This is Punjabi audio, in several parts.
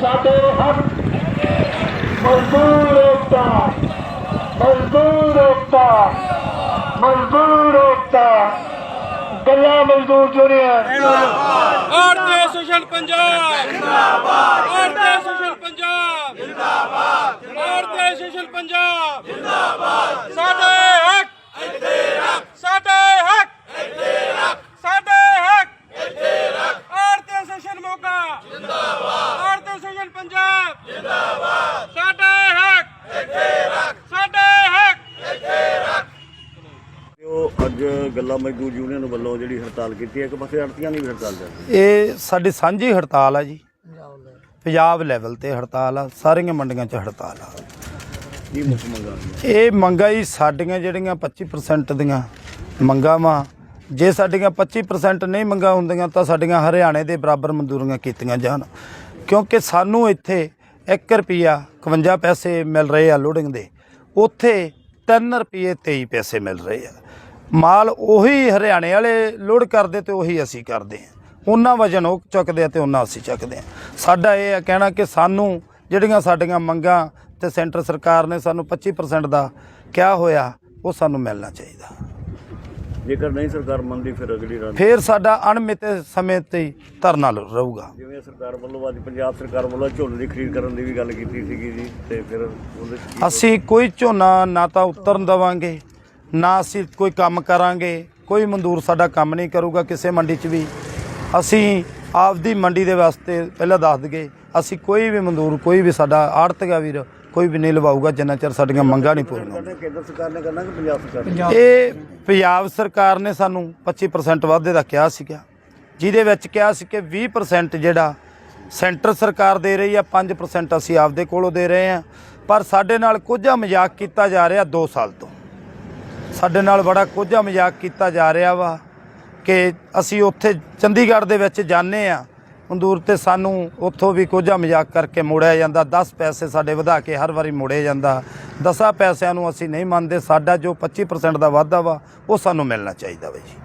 ਸਾਡੇ ਹੱਕ ਮਜ਼ਦੂਰ ਏਕਤਾ ਮਜ਼ਦੂਰ ਏਕਤਾ ਮਜ਼ਦੂਰ ਏਕਤਾ, ਗੱਲਾਂ ਮਜ਼ਦੂਰ ਜੁੜੀਆਂ ਆਰਤੇ ਸੋਸ਼ਲ ਪੰਜਾਬ ਜਿੰਦਾਬਾਦ ਆਰਤੇ ਸੋਸ਼ਲ ਪੰਜਾਬ, ਜਿੰਦਾਬਾਦ ਆਰਤੇ ਸੋਸ਼ਲ ਪੰਜਾਬ ਜਿੰਦਾਬਾਦ। ਸਾਡੇ ਹੱਕ ਇੱਥੇ ਰੱਖ ਸਾਡੇ ਹੱਕ ਇੱਥੇ ਰੱਖ ਸਾਡੇ ਹੱਕ ਇੱਥੇ ਰੱਖ ਆਰਤੇ ਸੋਸ਼ਲ ਮੋਗਾ ਜਿੰਦਾਬਾਦ ਆਰਤੇ ਸੋਸ਼ਲ ਪੰਜਾਬ ਜਿੰਦਾਬਾਦ ਸਾਡੇ ਹੱਕ ਇੱਥੇ ਰੱਖ ਸਾਡੇ ਹੱਕ ਉਹ ਅੱਜ ਗੱਲਾਂ ਮਜ਼ਦੂਰ ਯੂਨੀਅਨ ਵੱਲੋਂ ਜਿਹੜੀ ਹੜਤਾਲ ਕੀਤੀ ਹੈ ਇੱਕ ਪਾਸੇ ਆੜਤੀਆਂ ਦੀ ਵੀ ਹੜਤਾਲ ਚੱਲ ਰਹੀ ਇਹ ਸਾਡੀ ਸਾਂਝੀ ਹੜਤਾਲ ਆ ਜੀ। ਪੰਜਾਬ ਲੈਵਲ ਤੇ ਹੜਤਾਲ ਆ ਸਾਰੀਆਂ ਮੰਡੀਆਂ 'ਚ ਹੜਤਾਲ ਆ। ਹੈ ਕੀ ਮੁੱਖ ਮੰਗਾਂ ਨੇ ਇਹ ਮੰਗਾਂ ਹੀ ਸਾਡੀਆਂ ਜਿਹੜੀਆਂ 25% ਦੀਆਂ ਮੰਗਾਂ ਵਾ ਜੇ ਸਾਡੀਆਂ 25% ਨਹੀਂ ਮੰਗਾਂ ਹੁੰਦੀਆਂ ਤਾਂ ਸਾਡੀਆਂ ਹਰਿਆਣੇ ਦੇ ਬਰਾਬਰ ਮਨਜ਼ੂਰੀਆਂ ਕੀਤੀਆਂ ਜਾਣ। ਕਿਉਂਕਿ ਸਾਨੂੰ ਇੱਥੇ 1 ਰੁਪਿਆ 51 ਪੈਸੇ ਮਿਲ ਰਹੇ ਆ ਲੋਡਿੰਗ ਦੇ ਉੱਥੇ 3 ਰੁਪਏ 23 ਪੈਸੇ ਮਿਲ ਰਹੇ ਆ। ਮਾਲ ਉਹੀ ਹਰਿਆਣੇ ਵਾਲੇ ਲੋਡ ਕਰਦੇ ਤੇ ਉਹੀ ਅਸੀਂ ਕਰਦੇ ਆ ਉਹਨਾਂ ਵਜਨ ਉਹ ਚੁੱਕਦੇ ਆ ਤੇ ਉਹਨਾਂ ਅਸੀਂ ਚੱਕਦੇ ਆ ਸਾਡਾ ਇਹ ਆ ਕਹਿਣਾ ਕਿ ਸਾਨੂੰ ਜਿਹੜੀਆਂ ਸਾਡੀਆਂ ਮੰਗਾਂ ਤੇ ਸੈਂਟਰ ਸਰਕਾਰ ਨੇ ਸਾਨੂੰ 25% ਦਾ ਕਿਹਾ ਹੋਇਆ ਉਹ ਸਾਨੂੰ ਮਿਲਣਾ ਚਾਹੀਦਾ। ਜੇਕਰ ਨਹੀਂ ਸਰਕਾਰ ਮੰਨਦੀ ਫਿਰ ਅਗਲੀ ਰਨ ਫੇਰ ਸਾਡਾ ਅਣਮਿੱਥੇ ਸਮੇਂ ਤੇ ਹੀ ਧਰਨਾ ਰਹੂਗਾ। ਜਿਵੇਂ ਸਰਕਾਰ ਵੱਲੋਂ ਅੱਜ ਪੰਜਾਬ ਸਰਕਾਰ ਵੱਲੋਂ ਝੋਨੇ ਦੀ ਖਰੀਦ ਕਰਨ ਦੀ ਵੀ ਗੱਲ ਕੀਤੀ ਸੀਗੀ ਜੀ ਤੇ ਫਿਰ ਅਸੀਂ ਕੋਈ ਝੋਨਾ ਨਾ ਤਾਂ ਉਤਰਨ ਦਵਾਂਗੇ ਨਾ ਅਸੀਂ ਕੋਈ ਕੰਮ ਕਰਾਂਗੇ ਕੋਈ ਮਜ਼ਦੂਰ ਸਾਡਾ ਕੰਮ ਨਹੀਂ ਕਰੂਗਾ ਕਿਸੇ ਮੰਡੀ 'ਚ ਵੀ। ਅਸੀਂ ਆਪਦੀ ਮੰਡੀ ਦੇ ਵਾਸਤੇ ਪਹਿਲਾਂ ਦੱਸ ਦਈਏ ਅਸੀਂ ਕੋਈ ਵੀ ਮਜ਼ਦੂਰ ਕੋਈ ਵੀ ਸਾਡਾ ਆੜਤਗਾ ਵੀਰ ਕੋਈ ਵੀ ਨਹੀਂ ਲਵਾਊਗਾ ਜਿੰਨਾ ਚਿਰ ਸਾਡੀਆਂ ਮੰਗਾਂ ਨਹੀਂ ਪੂਰੀਆਂ ਕੇਂਦਰ ਸਰਕਾਰ ਨੇ ਕਰਨਾ ਕਿ ਪੰਜਾਬ ਸਰਕਾਰ ਇਹ ਪੰਜਾਬ ਸਰਕਾਰ ਨੇ ਸਾਨੂੰ 25% ਵਾਧੇ ਦਾ ਕਿਹਾ ਸੀਗਾ ਜਿਹਦੇ ਵਿੱਚ ਕਿਹਾ ਸੀ ਕਿ 20% ਜਿਹੜਾ ਸੈਂਟਰ ਸਰਕਾਰ ਦੇ ਰਹੀ ਆ 5% ਅਸੀਂ ਆਪਦੇ ਕੋਲੋਂ ਦੇ ਰਹੇ ਆ। ਪਰ ਸਾਡੇ ਨਾਲ ਕੋਝਾ ਮਜ਼ਾਕ ਕੀਤਾ ਜਾ ਰਿਹਾ 2 ਸਾਲ ਤੋਂ। ਸਾਡੇ ਨਾਲ ਬੜਾ ਕੋਝਾ ਮਜ਼ਾਕ ਕੀਤਾ ਜਾ ਰਿਹਾ ਵਾ ਕਿ ਅਸੀਂ ਉੱਥੇ ਚੰਡੀਗੜ੍ਹ ਦੇ ਵਿੱਚ ਜਾਂਦੇ ਆ ਮਨਦੂਰ ਤੇ ਸਾਨੂੰ ਉੱਥੋਂ ਵੀ ਕੋਝਾ ਮਜ਼ਾਕ ਕਰਕੇ ਮੋੜਿਆ ਜਾਂਦਾ। 10 ਪੈਸੇ ਸਾਡੇ ਵਧਾ ਕੇ ਹਰ ਵਾਰੀ ਮੋੜਿਆ ਜਾਂਦਾ। 10 ਪੈਸਿਆਂ ਨੂੰ ਅਸੀਂ ਨਹੀਂ ਮੰਨਦੇ। ਸਾਡਾ ਜੋ 25% ਦਾ ਵਾਧਾ ਵਾ, ਉਹ ਸਾਨੂੰ ਮਿਲਣਾ ਚਾਹੀਦਾ ਵਾ ਜੀ।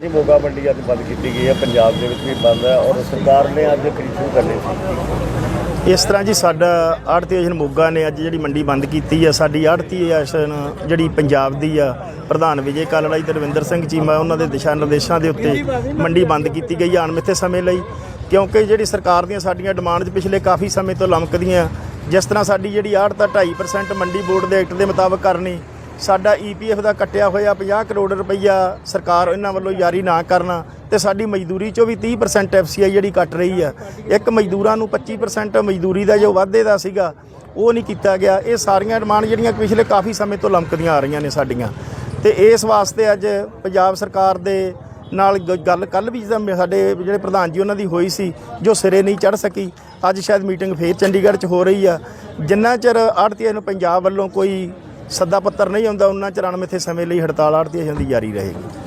ਜੀ, ਮੋਗਾ ਮੰਡੀ ਅੱਜ ਬੰਦ ਕੀਤੀ ਗਈ ਹੈ। ਪੰਜਾਬ ਦੇ ਵਿੱਚ ਵੀ ਬੰਦ ਹੈ ਔਰ ਸਰਕਾਰ ਨੇ ਅੱਜ ਖਰੀਦ ਸ਼ੁਰੂ ਕਰਨੀ ਸੀ। ਇਸ ਤਰ੍ਹਾਂ ਜੀ ਸਾਡਾ ਆੜਤੀ ਏਜਨ ਮੋਗਾ ਨੇ ਅੱਜ ਜਿਹੜੀ ਮੰਡੀ ਬੰਦ ਕੀਤੀ ਆ, ਸਾਡੀ ਆੜਤੀ ਏਜਨ ਜਿਹੜੀ ਪੰਜਾਬ ਦੀ ਆ, ਪ੍ਰਧਾਨ ਵਿਜੇ ਕਾਲੜਾ ਜੀ ਤੇ ਰਵਿੰਦਰ ਸਿੰਘ ਚੀਮਾ, ਉਹਨਾਂ ਦੇ ਦਿਸ਼ਾ ਨਿਰਦੇਸ਼ਾਂ ਦੇ ਉੱਤੇ ਮੰਡੀ ਬੰਦ ਕੀਤੀ ਗਈ ਆ ਅਣਮਿੱਥੇ ਸਮੇਂ ਲਈ। ਕਿਉਂਕਿ ਜਿਹੜੀ ਸਰਕਾਰ ਦੀਆਂ ਸਾਡੀਆਂ ਡਿਮਾਂਡ ਪਿਛਲੇ ਕਾਫੀ ਸਮੇਂ ਤੋਂ ਲਮਕਦੀਆਂ, ਜਿਸ ਤਰ੍ਹਾਂ ਸਾਡੀ ਜਿਹੜੀ ਆੜਤ ਆ 2.5% ਮੰਡੀ ਬੋਰਡ ਦੇ ਐਕਟ ਦੇ ਮੁਤਾਬਕ ਕਰਨੀ ਸਾਡਾ ਈਪੀਐਫ ਦਾ ਕੱਟਿਆ ਹੋਇਆ 50 ਕਰੋੜ ਰੁਪਈਆ ਸਰਕਾਰ ਇਹਨਾਂ ਵੱਲੋਂ ਜਾਰੀ ਨਾ ਕਰਨਾ ਤੇ ਸਾਡੀ ਮਜ਼ਦੂਰੀ ਚੋਂ ਵੀ 30% ਐਫਸੀਆਈ ਜਿਹੜੀ ਕੱਟ ਰਹੀ ਆ। ਇੱਕ ਮਜ਼ਦੂਰਾਂ ਨੂੰ 25% ਮਜ਼ਦੂਰੀ ਦਾ ਜੋ ਵਾਧੇ ਦਾ ਸੀਗਾ, ਉਹ ਨਹੀਂ ਕੀਤਾ ਗਿਆ। ਇਹ ਸਾਰੀਆਂ ਡਿਮਾਂਡ ਜਿਹੜੀਆਂ ਪਿਛਲੇ ਕਾਫੀ ਸਮੇਂ ਤੋਂ ਲਮਕਦੀਆਂ ਆ ਰਹੀਆਂ ਨੇ ਸਾਡੀਆਂ। ਤੇ ਇਸ ਵਾਸਤੇ ਅੱਜ ਪੰਜਾਬ ਸਰਕਾਰ ਦੇ ਨਾਲ ਗ- ਗੱਲ ਕੱਲ ਵੀ ਸਾਡੇ ਜਿਹੜੇ ਪ੍ਰਧਾਨ ਜੀ ਉਹਨਾਂ ਦੀ ਹੋਈ ਸੀ, ਜੋ ਸਿਰੇ ਨਹੀਂ ਚੜ ਸਕੀ, ਅੱਜ ਸ਼ਾਇਦ ਮੀਟਿੰਗ ਫੇਰ ਚੰਡੀਗੜ੍ਹ 'ਚ ਹੋ ਰਹੀ ਆ। ਜਿੰਨਾ ਚਿਰ ਆੜਤੀਆਂ ਨੂੰ ਪੰਜਾਬ ਵੱਲੋਂ ਕੋਈ ਸੱਦਾ ਪੱਤਰ ਨਹੀਂ ਆਉਂਦਾ ਉਹਨਾਂ ਚਿਰ ਅਣਮਿੱਥੇ ਸਮੇਂ ਲਈ ਹੜਤਾਲ ਆੜਤੀਆਂ ਜਾਂਦੀ ਜਾਰੀ ਰਹੇਗੀ।